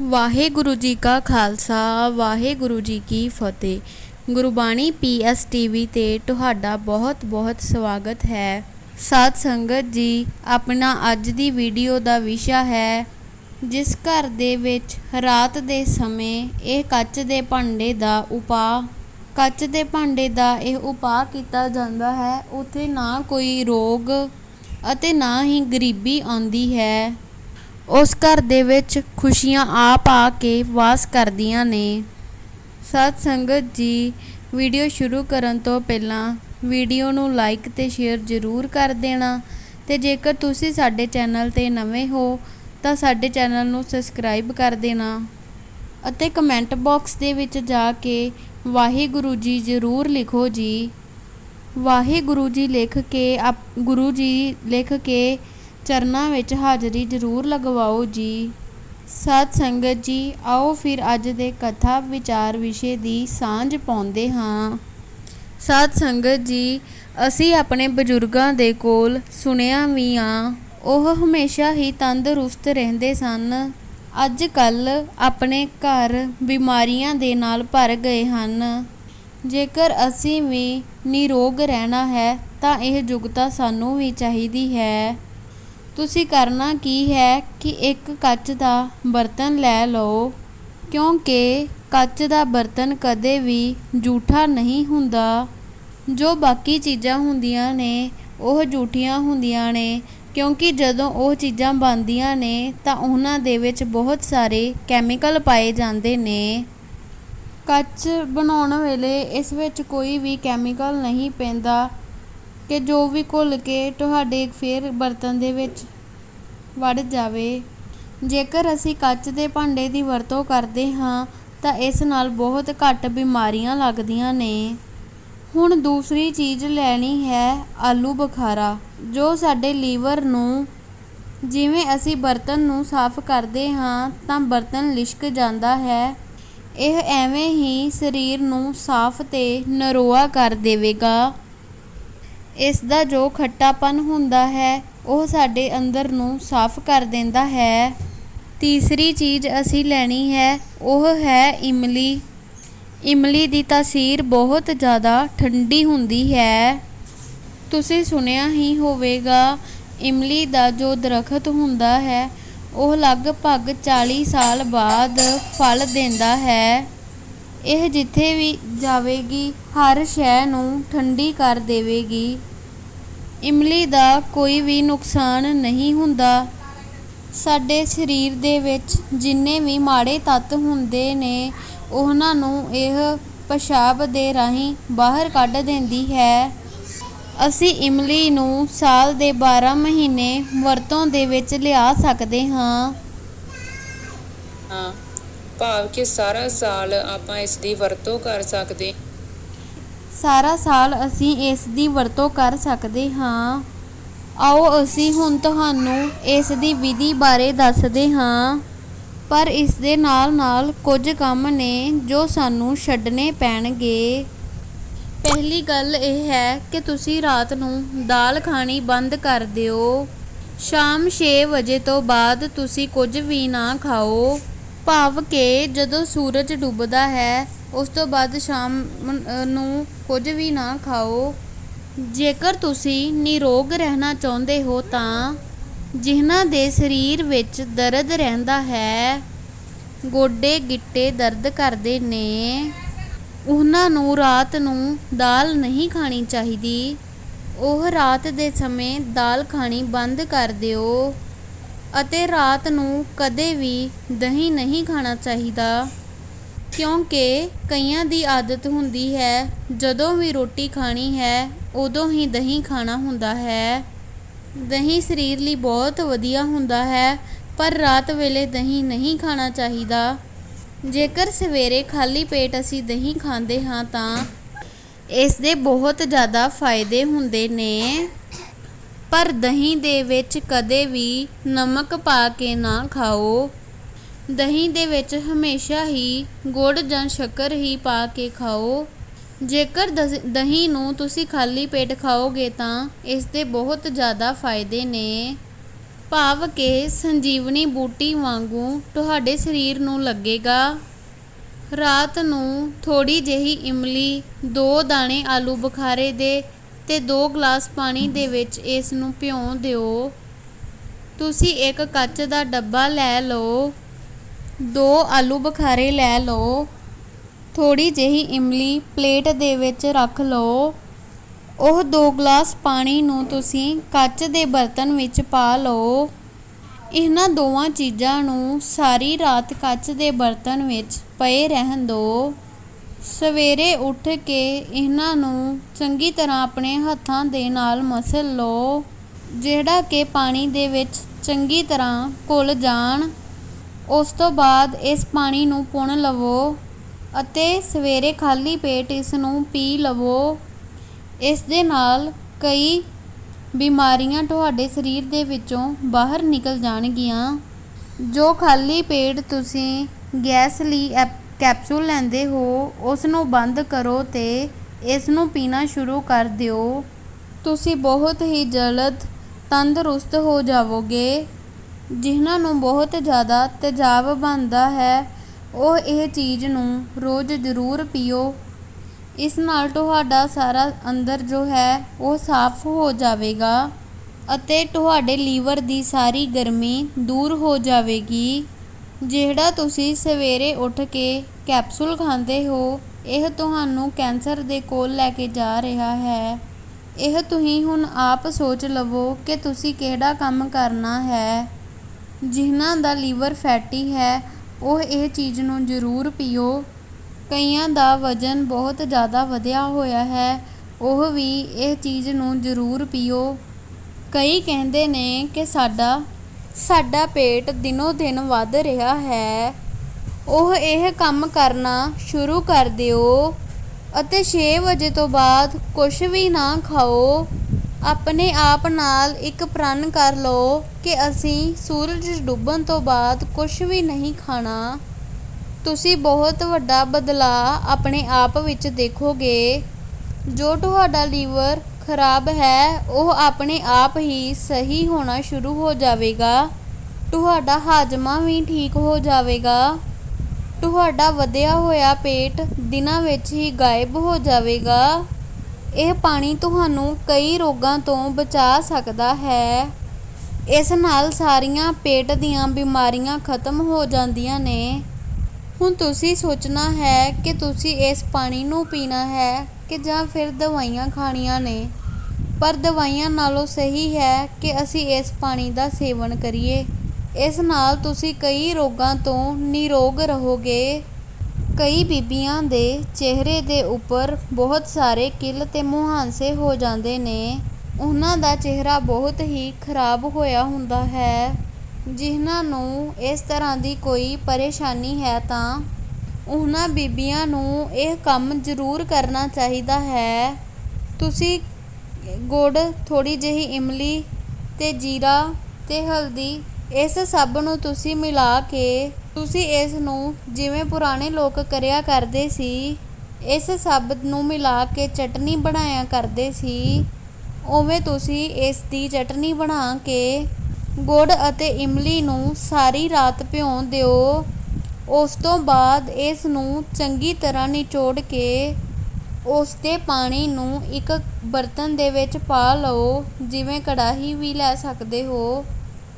ਵਾਹਿਗੁਰੂ ਜੀ ਕਾ ਖਾਲਸਾ, ਵਾਹਿਗੁਰੂ ਜੀ ਕੀ ਫਤਿਹ। Gurbani PS TV ਤੇ ਤੁਹਾਡਾ ਬਹੁਤ-ਬਹੁਤ ਸਵਾਗਤ ਹੈ। ਸਾਧ ਸੰਗਤ ਜੀ, ਆਪਣਾ ਅੱਜ ਦੀ ਵੀਡੀਓ ਦਾ ਵਿਸ਼ਾ ਹੈ, ਜਿਸ ਘਰ ਦੇ ਵਿੱਚ ਰਾਤ ਦੇ ਸਮੇਂ ਇਹ ਕੱਚ ਦੇ ਭਾਂਡੇ ਦਾ ਉਪਾਅ। ਕੱਚ ਦੇ ਭਾਂਡੇ ਦਾ ਇਹ ਉਪਾਅ ਕੀਤਾ ਜਾਂਦਾ ਹੈ। ਉੱਥੇ ਨਾ ਕੋਈ ਰੋਗ ਅਤੇ ਨਾ ਹੀ ਗਰੀਬੀ ਆਉਂਦੀ ਹੈ। ਉਸ ਘਰ ਦੇ ਵਿੱਚ ਖੁਸ਼ੀਆਂ ਆਪ ਆ ਕੇ ਵਾਸ ਕਰਦੀਆਂ ਨੇ। ਸਤ ਸੰਗਤ ਜੀ, ਵੀਡੀਓ ਸ਼ੁਰੂ ਕਰਨ ਤੋਂ ਪਹਿਲਾਂ ਵੀਡੀਓ ਨੂੰ ਲਾਈਕ ਤੇ ਸ਼ੇਅਰ ਜ਼ਰੂਰ ਕਰ ਦੇਣਾ ਤੇ ਜੇਕਰ ਤੁਸੀਂ ਸਾਡੇ ਚੈਨਲ ਤੇ ਨਵੇਂ ਹੋ, ਤਾਂ ਸਾਡੇ ਚੈਨਲ ਨੂੰ ਸਬਸਕ੍ਰਾਈਬ ਕਰ ਦੇਣਾ ਅਤੇ ਕਮੈਂਟ ਬਾਕਸ ਦੇ ਵਿੱਚ ਜਾ ਕੇ ਵਾਹਿਗੁਰੂ ਜੀ ਜ਼ਰੂਰ ਲਿਖੋ ਜੀ। ਵਾਹਿਗੁਰੂ ਜੀ ਲਿਖ ਕੇ ਆਪ ਗੁਰੂ ਜੀ ਲਿਖ ਕੇ ਚਰਨਾਂ ਵਿੱਚ ਹਾਜ਼ਰੀ ਜ਼ਰੂਰ ਲਗਵਾਓ ਜੀ। ਸਤ ਸੰਗਤ ਜੀ, ਆਓ ਫਿਰ ਅੱਜ ਦੇ ਕਥਾ ਵਿਚਾਰ ਵਿਸ਼ੇ ਦੀ ਸਾਂਝ ਪਾਉਂਦੇ ਹਾਂ। ਸਤ ਸੰਗਤ ਜੀ, ਅਸੀਂ ਆਪਣੇ ਬਜ਼ੁਰਗਾਂ ਦੇ ਕੋਲ ਸੁਣਿਆ ਵੀ ਆ ਉਹ ਹਮੇਸ਼ਾ ਹੀ ਤੰਦਰੁਸਤ ਰਹਿੰਦੇ ਸਨ। ਅੱਜ ਕੱਲ ਆਪਣੇ ਘਰ ਬਿਮਾਰੀਆਂ ਦੇ ਨਾਲ ਭਰ ਗਏ ਹਨ। ਜੇਕਰ ਅਸੀਂ ਵੀ ਨਿਰੋਗ ਰਹਿਣਾ ਹੈ, ਤਾਂ ਇਹ ਯੁਗਤਾ ਸਾਨੂੰ ਵੀ ਚਾਹੀਦੀ ਹੈ। ਤੁਸੀਂ ਕਰਨਾ ਕੀ ਹੈ ਕਿ ਇੱਕ ਕੱਚ ਦਾ ਬਰਤਨ ਲੈ ਲਓ, ਕਿਉਂਕਿ ਕੱਚ ਦਾ ਬਰਤਨ ਕਦੇ ਵੀ ਜੂਠਾ ਨਹੀਂ ਹੁੰਦਾ। ਜੋ ਬਾਕੀ ਚੀਜ਼ਾਂ ਹੁੰਦੀਆਂ ਨੇ, ਉਹ ਜੂਠੀਆਂ ਹੁੰਦੀਆਂ ਨੇ, ਕਿਉਂਕਿ ਜਦੋਂ ਉਹ ਚੀਜ਼ਾਂ ਬਣਦੀਆਂ ਨੇ, ਤਾਂ ਉਹਨਾਂ ਦੇ ਵਿੱਚ ਬਹੁਤ ਸਾਰੇ ਕੈਮੀਕਲ ਪਾਏ ਜਾਂਦੇ ਨੇ। ਕੱਚ ਬਣਾਉਣ ਵੇਲੇ ਇਸ ਵਿੱਚ ਕੋਈ ਵੀ ਕੈਮੀਕਲ ਨਹੀਂ ਪੈਂਦਾ। ਕਿ ਜੋ ਵੀ ਘੁਲ ਕੇ ਤੁਹਾਡੇ ਫਿਰ ਬਰਤਨ ਦੇ ਵਿੱਚ ਵੜ ਜਾਵੇ। ਜੇਕਰ ਅਸੀਂ ਕੱਚ ਦੇ ਭਾਂਡੇ ਦੀ ਵਰਤੋਂ ਕਰਦੇ ਹਾਂ, ਤਾਂ ਇਸ ਨਾਲ ਬਹੁਤ ਘੱਟ ਬਿਮਾਰੀਆਂ ਲੱਗਦੀਆਂ ਨੇ। ਹੁਣ ਦੂਸਰੀ ਚੀਜ਼ ਲੈਣੀ ਹੈ ਆਲੂ ਬੁਖਾਰਾ, ਜੋ ਸਾਡੇ ਲੀਵਰ ਨੂੰ, ਜਿਵੇਂ ਅਸੀਂ ਬਰਤਨ ਨੂੰ ਸਾਫ਼ ਕਰਦੇ ਹਾਂ, ਤਾਂ ਬਰਤਨ ਲਿਸ਼ਕ ਜਾਂਦਾ ਹੈ। ਇਹ ਐਵੇਂ ਹੀ ਸਰੀਰ ਨੂੰ ਸਾਫ਼ ਤੇ ਨਰੋਆ ਕਰ ਦੇਵੇਗਾ। ਇਸ ਦਾ ਜੋ ਖੱਟਾਪਨ ਹੁੰਦਾ ਹੈ, ਉਹ ਸਾਡੇ ਅੰਦਰ ਨੂੰ ਸਾਫ਼ ਕਰ ਦਿੰਦਾ ਹੈ। ਤੀਸਰੀ ਚੀਜ਼ ਅਸੀਂ ਲੈਣੀ ਹੈ, ਉਹ ਹੈ ਇਮਲੀ। ਇਮਲੀ ਦੀ ਤਾਸੀਰ ਬਹੁਤ ਜ਼ਿਆਦਾ ਠੰਡੀ ਹੁੰਦੀ ਹੈ। ਤੁਸੀਂ ਸੁਣਿਆ ਹੀ ਹੋਵੇਗਾ, ਇਮਲੀ ਦਾ ਜੋ ਦਰਖਤ ਹੁੰਦਾ ਹੈ, ਉਹ ਲਗਭਗ 40 ਸਾਲ ਬਾਅਦ ਫਲ ਦਿੰਦਾ ਹੈ। ਇਹ ਜਿੱਥੇ ਵੀ ਜਾਵੇਗੀ, ਹਰ ਸ਼ੈ ਨੂੰ ਠੰਡੀ ਕਰ ਦੇਵੇਗੀ। ਇਮਲੀ ਦਾ ਕੋਈ ਵੀ ਨੁਕਸਾਨ ਨਹੀਂ ਹੁੰਦਾ। ਸਾਡੇ ਸਰੀਰ ਦੇ ਵਿੱਚ ਜਿੰਨੇ ਵੀ ਮਾੜੇ ਤੱਤ ਹੁੰਦੇ ਨੇ, ਉਹਨਾਂ ਨੂੰ ਇਹ ਪਿਸ਼ਾਬ ਦੇ ਰਾਹੀਂ ਬਾਹਰ ਕੱਢ ਦਿੰਦੀ ਹੈ। ਅਸੀਂ ਇਮਲੀ ਨੂੰ ਸਾਲ ਦੇ 12 ਮਹੀਨੇ ਵਰਤੋਂ ਦੇ ਵਿੱਚ ਲਿਆ ਸਕਦੇ ਹਾਂ। ਹਾਂ। ਭਾਵ ਕਿ ਸਾਰਾ ਸਾਲ ਆਪਾਂ ਇਸ ਦੀ ਵਰਤੋਂ ਕਰ ਸਕਦੇ। ਸਾਰਾ ਸਾਲ ਅਸੀਂ ਇਸ ਦੀ ਵਰਤੋਂ ਕਰ ਸਕਦੇ ਹਾਂ। ਆਓ ਅਸੀਂ ਹੁਣ ਤੁਹਾਨੂੰ ਇਸ ਦੀ ਵਿਧੀ ਬਾਰੇ ਦੱਸਦੇ ਹਾਂ। ਪਰ ਇਸ ਦੇ ਨਾਲ-ਨਾਲ ਕੁਝ ਕੰਮ ਨੇ ਜੋ ਸਾਨੂੰ ਛੱਡਣੇ ਪੈਣਗੇ। ਪਹਿਲੀ ਗੱਲ ਇਹ ਹੈ ਕਿ ਤੁਸੀਂ ਰਾਤ ਨੂੰ ਦਾਲ ਖਾਣੀ ਬੰਦ ਕਰ ਦਿਓ। ਸ਼ਾਮ 6 ਵਜੇ ਤੋਂ ਬਾਅਦ ਤੁਸੀਂ ਕੁਝ ਵੀ ਨਾ ਖਾਓ। ਭਾਵ ਕਿ ਜਦੋਂ ਸੂਰਜ ਡੁੱਬਦਾ ਹੈ, ਉਸ ਤੋਂ ਬਾਅਦ ਸ਼ਾਮ ਨੂੰ ਕੁਝ ਵੀ ਨਾ ਖਾਓ। ਜੇਕਰ ਤੁਸੀਂ ਨਿਰੋਗ ਰਹਿਣਾ ਚਾਹੁੰਦੇ ਹੋ ਤਾਂ ਜਿਨ੍ਹਾਂ ਦੇ ਸਰੀਰ ਵਿੱਚ ਦਰਦ ਰਹਿੰਦਾ ਹੈ, ਗੋਡੇ ਗਿੱਟੇ ਦਰਦ ਕਰਦੇ ਨੇ, ਉਹਨਾਂ ਨੂੰ ਰਾਤ ਨੂੰ ਦਾਲ ਨਹੀਂ ਖਾਣੀ ਚਾਹੀਦੀ। ਉਹ ਰਾਤ ਦੇ ਸਮੇਂ ਦਾਲ ਖਾਣੀ ਬੰਦ ਕਰ ਦਿਓ। ਅਤੇ ਰਾਤ ਨੂੰ ਕਦੇ ਵੀ ਦਹੀਂ ਨਹੀਂ ਖਾਣਾ ਚਾਹੀਦਾ। ਕਿਉਂਕਿ ਕਈਆਂ ਦੀ ਆਦਤ ਹੁੰਦੀ ਹੈ, ਜਦੋਂ ਵੀ ਰੋਟੀ ਖਾਣੀ ਹੈ, ਉਦੋਂ ਹੀ ਦਹੀਂ ਖਾਣਾ ਹੁੰਦਾ ਹੈ। ਦਹੀਂ ਸਰੀਰ ਲਈ ਬਹੁਤ ਵਧੀਆ ਹੁੰਦਾ ਹੈ, ਪਰ ਰਾਤ ਵੇਲੇ ਦਹੀਂ ਨਹੀਂ ਖਾਣਾ ਚਾਹੀਦਾ। ਜੇਕਰ ਸਵੇਰੇ ਖਾਲੀ ਪੇਟ ਅਸੀਂ ਦਹੀਂ ਖਾਂਦੇ ਹਾਂ ਤਾਂ ਇਸ ਦੇ ਬਹੁਤ ਜ਼ਿਆਦਾ ਫਾਇਦੇ ਹੁੰਦੇ ਨੇ। ਪਰ ਦਹੀਂ ਦੇ ਵਿੱਚ ਕਦੇ ਵੀ ਨਮਕ ਪਾ ਕੇ ਨਾ ਖਾਓ। ਦਹੀਂ ਦੇ ਵਿੱਚ ਹਮੇਸ਼ਾ ਹੀ ਗੁੜ ਜਾਂ ਸ਼ੱਕਰ ਹੀ ਪਾ ਕੇ ਖਾਓ। ਜੇਕਰ ਦਸ- ਦਹੀਂ ਨੂੰ ਤੁਸੀਂ ਖਾਲੀ ਪੇਟ ਖਾਓਗੇ ਤਾਂ ਇਸ ਦੇ ਬਹੁਤ ਜ਼ਿਆਦਾ ਫਾਇਦੇ ਨੇ। ਭਾਵ ਕਿ ਸੰਜੀਵਨੀ ਬੂਟੀ ਵਾਂਗੂ ਤੁਹਾਡੇ ਸਰੀਰ ਨੂੰ ਲੱਗੇਗਾ। ਰਾਤ ਨੂੰ ਥੋੜੀ ਜਿਹੀ ਇਮਲੀ, ਦੋ ਦਾਣੇ ਆਲੂ ਬੁਖਾਰੇ ਦੇ ਤੇ 2 ਗਲਾਸ ਪਾਣੀ ਦੇ ਵਿੱਚ ਇਸ ਨੂੰ ਭਿਉਂ ਦਿਓ। ਤੁਸੀਂ ਇੱਕ ਕੱਚ ਦਾ ਡੱਬਾ ਲੈ ਲਓ, ਦੋ ਆਲੂ ਬੁਖਾਰੇ ਲੈ ਲਓ ਥੋੜੀ ਜਿਹੀ ਇਮਲੀ ਪਲੇਟ ਦੇ ਵਿੱਚ ਰੱਖ ਲਓ। ਉਹ 2 ਗਲਾਸ ਪਾਣੀ ਨੂੰ ਤੁਸੀਂ ਕੱਚ ਦੇ ਬਰਤਨ ਵਿੱਚ ਪਾ ਲਓ। ਇਹਨਾਂ ਦੋਵਾਂ ਚੀਜ਼ਾਂ ਨੂੰ ਸਾਰੀ ਰਾਤ ਕੱਚ ਦੇ ਬਰਤਨ ਵਿੱਚ ਪਏ ਰਹਿਣ ਦਿਓ। ਸਵੇਰੇ ਉੱਠ ਕੇ ਇਹਨਾਂ ਨੂੰ ਚੰਗੀ ਤਰ੍ਹਾਂ ਆਪਣੇ ਹੱਥਾਂ ਦੇ ਨਾਲ ਮਸਲ ਲਓ, ਜਿਹੜਾ ਕਿ ਪਾਣੀ ਦੇ ਵਿੱਚ ਚੰਗੀ ਤਰ੍ਹਾਂ ਘੁਲ ਜਾਣ। ਉਸ ਤੋਂ ਬਾਅਦ ਇਸ ਪਾਣੀ ਨੂੰ ਪੁਣ ਲਵੋ ਅਤੇ ਸਵੇਰੇ ਖਾਲੀ ਪੇਟ ਇਸ ਨੂੰ ਪੀ ਲਵੋ। ਇਸ ਦੇ ਨਾਲ ਕਈ ਬਿਮਾਰੀਆਂ ਤੁਹਾਡੇ ਸਰੀਰ ਦੇ ਵਿੱਚੋਂ ਬਾਹਰ ਨਿਕਲ ਜਾਣਗੀਆਂ। ਜੋ ਖਾਲੀ ਪੇਟ ਤੁਸੀਂ ਗੈਸ ਲਈ ਐਪ- ਕੈਪਸੂਲ ਲੈਂਦੇ ਹੋ ਉਸ ਨੂੰ ਬੰਦ ਕਰੋ ਅਤੇ ਇਸ ਨੂੰ ਪੀਣਾ ਸ਼ੁਰੂ ਕਰ ਦਿਓ। ਤੁਸੀਂ ਬਹੁਤ ਹੀ ਜਲਦ ਤੰਦਰੁਸਤ ਹੋ ਜਾਵੋਗੇ। ਜਿਨ੍ਹਾਂ ਨੂੰ ਬਹੁਤ ਜ਼ਿਆਦਾ ਤੇਜ਼ਾਬ ਬਣਦਾ ਹੈ, ਉਹ ਇਹ ਚੀਜ਼ ਨੂੰ ਰੋਜ਼ ਜ਼ਰੂਰ ਪੀਓ। ਇਸ ਨਾਲ ਤੁਹਾਡਾ ਸਾਰਾ ਅੰਦਰ ਜੋ ਹੈ, ਉਹ ਸਾਫ਼ ਹੋ ਜਾਵੇਗਾ ਅਤੇ ਤੁਹਾਡੇ ਲੀਵਰ ਦੀ ਸਾਰੀ ਗਰਮੀ ਦੂਰ ਹੋ ਜਾਵੇਗੀ। ਜਿਹੜਾ ਤੁਸੀਂ ਸਵੇਰੇ ਉੱਠ ਕੇ ਕੈਪਸੂਲ ਖਾਂਦੇ ਹੋ, ਇਹ ਤੁਹਾਨੂੰ ਕੈਂਸਰ ਦੇ ਕੋਲ ਲੈ ਕੇ ਜਾ ਰਿਹਾ ਹੈ। ਇਹ ਤੁਸੀਂ ਹੁਣ ਆਪ ਸੋਚ ਲਵੋ ਕਿ ਤੁਸੀਂ ਕਿਹੜਾ ਕੰਮ ਕਰਨਾ ਹੈ। ਜਿਨ੍ਹਾਂ ਦਾ ਲੀਵਰ ਫੈਟੀ ਹੈ, ਉਹ ਇਹ ਚੀਜ਼ ਨੂੰ ਜ਼ਰੂਰ ਪੀਓ। ਕਈਆਂ ਦਾ ਵਜ਼ਨ ਬਹੁਤ ਜ਼ਿਆਦਾ ਵਧਿਆ ਹੋਇਆ ਹੈ, ਉਹ ਵੀ ਇਹ ਚੀਜ਼ ਨੂੰ ਜ਼ਰੂਰ ਪੀਓ। ਕਈ ਕਹਿੰਦੇ ਨੇ ਕਿ ਸਾਡਾ ਸਾਡਾ ਪੇਟ ਦਿਨੋ ਦਿਨ ਵੱਧ ਰਿਹਾ ਹੈ। ਉਹ ਇਹ ਕੰਮ ਕਰਨਾ ਸ਼ੁਰੂ ਕਰ ਦਿਓ ਅਤੇ 6 ਵਜੇ ਤੋਂ ਬਾਅਦ ਕੁਝ ਵੀ ਨਾ ਖਾਓ। ਆਪਣੇ ਆਪ ਨਾਲ ਇੱਕ ਪ੍ਰਣ ਕਰ ਲਓ ਕਿ ਅਸੀਂ ਸੂਰਜ ਡੁੱਬਣ ਤੋਂ ਬਾਅਦ ਕੁਝ ਵੀ ਨਹੀਂ ਖਾਣਾ। ਤੁਸੀਂ ਬਹੁਤ ਵੱਡਾ ਬਦਲਾਅ ਆਪਣੇ ਆਪ ਵਿੱਚ ਦੇਖੋਗੇ। ਜੋ ਤੁਹਾਡਾ ਲੀਵਰ ਖਰਾਬ ਹੈ, ਉਹ ਆਪਣੇ ਆਪ ਹੀ ਸਹੀ ਹੋਣਾ ਸ਼ੁਰੂ ਹੋ ਜਾਵੇਗਾ। ਤੁਹਾਡਾ ਹਾਜ਼ਮਾ ਵੀ ਠੀਕ ਹੋ ਜਾਵੇਗਾ। ਤੁਹਾਡਾ ਵਧਿਆ ਹੋਇਆ ਪੇਟ ਦਿਨਾਂ ਵਿੱਚ ਹੀ ਗਾਇਬ ਹੋ ਜਾਵੇਗਾ। ਇਹ ਪਾਣੀ ਤੁਹਾਨੂੰ ਕਈ ਰੋਗਾਂ ਤੋਂ ਬਚਾ ਸਕਦਾ ਹੈ। ਇਸ ਨਾਲ ਸਾਰੀਆਂ ਪੇਟ ਦੀਆਂ ਬਿਮਾਰੀਆਂ ਖਤਮ ਹੋ ਜਾਂਦੀਆਂ ਨੇ। ਹੁਣ ਤੁਸੀਂ ਸੋਚਣਾ ਹੈ ਕਿ ਤੁਸੀਂ ਇਸ ਪਾਣੀ ਨੂੰ ਪੀਣਾ ਹੈ। ਕਿ ਜਾਂ ਫਿਰ ਦਵਾਈਆਂ ਖਾਣੀਆਂ ਨੇ। ਪਰ ਦਵਾਈਆਂ ਨਾਲੋਂ ਸਹੀ ਹੈ ਕਿ ਅਸੀਂ ਇਸ ਪਾਣੀ ਦਾ ਸੇਵਨ ਕਰੀਏ। ਇਸ ਨਾਲ ਤੁਸੀਂ ਕਈ ਰੋਗਾਂ ਤੋਂ ਨਿਰੋਗ ਰਹੋਗੇ। ਕਈ ਬੀਬੀਆਂ ਦੇ ਚਿਹਰੇ ਦੇ ਉੱਪਰ ਬਹੁਤ ਸਾਰੇ ਕਿੱਲ ਤੇ ਮੁਹਾਂਸੇ ਹੋ ਜਾਂਦੇ ਨੇ। ਉਹਨਾਂ ਦਾ ਚਿਹਰਾ ਬਹੁਤ ਹੀ ਖਰਾਬ ਹੋਇਆ ਹੁੰਦਾ ਹੈ। ਜਿਨ੍ਹਾਂ ਨੂੰ ਇਸ ਤਰ੍ਹਾਂ ਦੀ ਕੋਈ ਪਰੇਸ਼ਾਨੀ ਹੈ ਤਾਂ ਉਹਨਾਂ ਬੀਬੀਆਂ ਨੂੰ ਇਹ ਕੰਮ ਜ਼ਰੂਰ ਕਰਨਾ ਚਾਹੀਦਾ ਹੈ। ਤੁਸੀਂ ਗੁੜ ਥੋੜ੍ਹੀ ਜਿਹੀ ਇਮਲੀ ਅਤੇ ਜੀਰਾ ਅਤੇ ਹਲਦੀ, ਇਸ ਸਭ ਨੂੰ ਤੁਸੀਂ ਮਿਲਾ ਕੇ ਤੁਸੀਂ ਇਸ ਨੂੰ ਜਿਵੇਂ ਪੁਰਾਣੇ ਲੋਕ ਕਰਿਆ ਕਰਦੇ ਸੀ, ਇਸ ਸਭ ਨੂੰ ਮਿਲਾ ਕੇ ਚਟਨੀ ਬਣਾਇਆ ਕਰਦੇ ਸੀ, ਉਵੇਂ ਤੁਸੀਂ ਇਸ ਦੀ ਚਟਨੀ ਬਣਾ ਕੇ ਗੁੜ ਅਤੇ ਇਮਲੀ ਨੂੰ ਸਾਰੀ ਰਾਤ ਭਿਉਂ ਦਿਓ। ਉਸ ਤੋਂ ਬਾਅਦ ਇਸ ਨੂੰ ਚੰਗੀ ਤਰ੍ਹਾਂ ਨਿਚੋੜ ਕੇ ਉਸ ਦੇ ਪਾਣੀ ਨੂੰ ਇੱਕ ਬਰਤਨ ਦੇ ਵਿੱਚ ਪਾ ਲਓ, ਜਿਵੇਂ ਕੜਾਹੀ ਵੀ ਲੈ ਸਕਦੇ ਹੋ।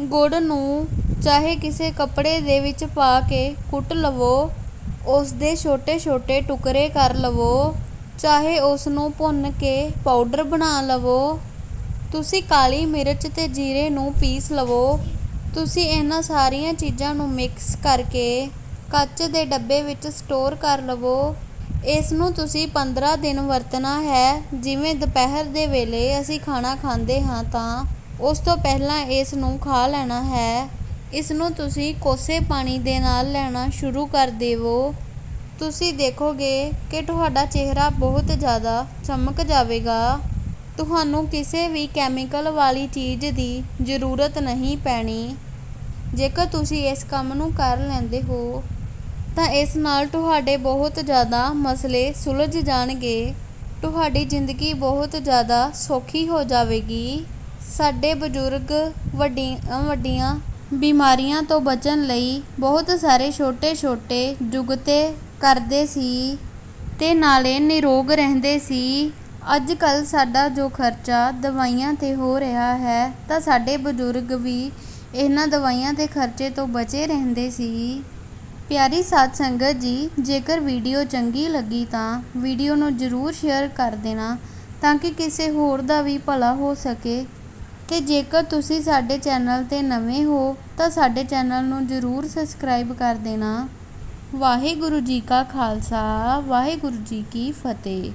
ਗੁੜ ਨੂੰ ਚਾਹੇ ਕਿਸੇ ਕੱਪੜੇ ਦੇ ਵਿੱਚ ਪਾ ਕੇ ਕੁੱਟ ਲਵੋ, ਉਸ ਦੇ ਛੋਟੇ-ਛੋਟੇ ਟੁਕੜੇ ਕਰ ਲਵੋ, ਚਾਹੇ ਉਸ ਨੂੰ ਭੁੰਨ ਕੇ ਪਾਊਡਰ ਬਣਾ ਲਵੋ। ਤੁਸੀਂ ਕਾਲੀ ਮਿਰਚ ਤੇ ਜੀਰੇ ਨੂੰ ਪੀਸ ਲਵੋ। ਤੁਸੀਂ ਇਹਨਾਂ ਸਾਰੀਆਂ ਚੀਜ਼ਾਂ ਨੂੰ ਮਿਕਸ ਕਰਕੇ ਕੱਚ ਦੇ ਡੱਬੇ ਵਿੱਚ ਸਟੋਰ ਕਰ ਲਵੋ। ਇਸ ਨੂੰ ਤੁਸੀਂ 15 ਦਿਨ ਵਰਤਣਾ ਹੈ। ਜਿਵੇਂ ਦੁਪਹਿਰ ਦੇ ਵੇਲੇ ਅਸੀਂ ਖਾਣਾ ਖਾਂਦੇ ਹਾਂ ਤਾਂ ਉਸ ਤੋਂ ਪਹਿਲਾਂ ਇਸ ਨੂੰ ਖਾ ਲੈਣਾ ਹੈ। ਇਸ ਨੂੰ ਤੁਸੀਂ ਕੋਸੇ ਪਾਣੀ ਦੇ ਨਾਲ ਲੈਣਾ ਸ਼ੁਰੂ ਕਰ ਦੇਵੋ। ਤੁਸੀਂ ਦੇਖੋਗੇ ਕਿ ਤੁਹਾਡਾ ਚਿਹਰਾ ਬਹੁਤ ਜ਼ਿਆਦਾ ਚਮਕ ਜਾਵੇਗਾ। ਤੁਹਾਨੂੰ ਕਿਸੇ ਵੀ ਕੈਮੀਕਲ ਵਾਲੀ ਚੀਜ਼ ਦੀ ਜ਼ਰੂਰਤ ਨਹੀਂ ਪੈਣੀ। ਜੇਕਰ ਤੁਸੀਂ ਇਸ ਕੰਮ ਨੂੰ ਕਰ ਲੈਂਦੇ ਹੋ ਤਾਂ ਇਸ ਨਾਲ ਤੁਹਾਡੇ ਬਹੁਤ ਜ਼ਿਆਦਾ ਮਸਲੇ ਸੁਲਝ ਜਾਣਗੇ। ਤੁਹਾਡੀ ਜ਼ਿੰਦਗੀ ਬਹੁਤ ਜ਼ਿਆਦਾ ਸੌਖੀ ਹੋ ਜਾਵੇਗੀ। ਸਾਡੇ ਬਜ਼ੁਰਗ ਵੱਡੀਆਂ ਵੱਡੀਆਂ ਬਿਮਾਰੀਆਂ ਤੋਂ ਬਚਣ ਲਈ ਬਹੁਤ ਸਾਰੇ ਛੋਟੇ-ਛੋਟੇ ਜੁਗਤੇ ਕਰਦੇ ਸੀ ਤੇ ਨਾਲੇ ਨਿਰੋਗ ਰਹਿੰਦੇ ਸੀ। ਅੱਜ ਕੱਲ ਸਾਡਾ ਜੋ ਖਰਚਾ ਦਵਾਈਆਂ ਤੇ ਹੋ ਰਿਹਾ ਹੈ, ਤਾਂ ਸਾਡੇ ਬਜ਼ੁਰਗ ਵੀ ਇਹਨਾਂ ਦਵਾਈਆਂ ਦੇ ਖਰਚੇ ਤੋਂ ਬਚੇ ਰਹਿੰਦੇ ਸੀ। ਪਿਆਰੀ ਸਾਧ ਸੰਗਤ ਜੀ, ਜੇਕਰ ਵੀਡੀਓ ਚੰਗੀ ਲੱਗੀ ਤਾਂ ਵੀਡੀਓ ਨੂੰ ਜ਼ਰੂਰ ਸ਼ੇਅਰ ਕਰ ਦੇਣਾ ਤਾਂ ਕਿ ਕਿਸੇ ਹੋਰ ਦਾ ਵੀ ਭਲਾ ਹੋ ਸਕੇ। ਤੇ ਜੇਕਰ ਤੁਸੀਂ ਸਾਡੇ ਚੈਨਲ ਤੇ ਨਵੇਂ ਹੋ ਤਾਂ ਸਾਡੇ ਚੈਨਲ ਨੂੰ ਜ਼ਰੂਰ ਸਬਸਕ੍ਰਾਈਬ ਕਰ ਦੇਣਾ। ਵਾਹਿਗੁਰੂ ਜੀ ਕਾ ਖਾਲਸਾ, ਵਾਹਿਗੁਰੂ ਜੀ ਕੀ ਫਤਿਹ।